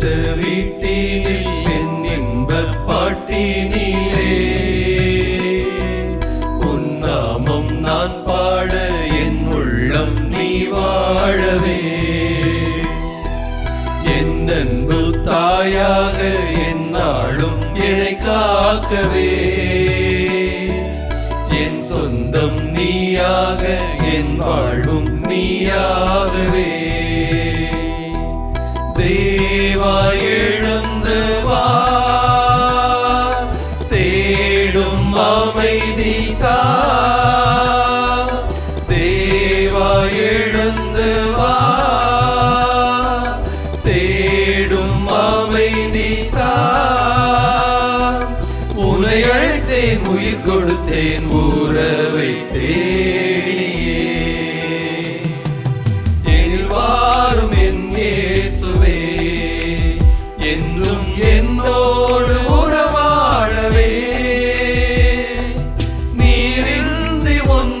உச்ச வீட்டினில் என் இன்பப் பாட்டினிலே உன் நாமம் நான் பாட என் உள்ளம் நீ வாழவே. என் அன்பு தாயாக என் நாளும் என்னை காக்கவே என் சொந்தம் நீயாக என் வாழும் நீயாகவே. தேவா அமைதி தா தேவா எழுந்து வா. தேடும் அமைதி தா உன்னை அழைத்தேன் உயிர் கொடுத்தேன் உறவை தேடியே. எனில் வாரும் என் இயேசுவே. என்றும் என்னோடு one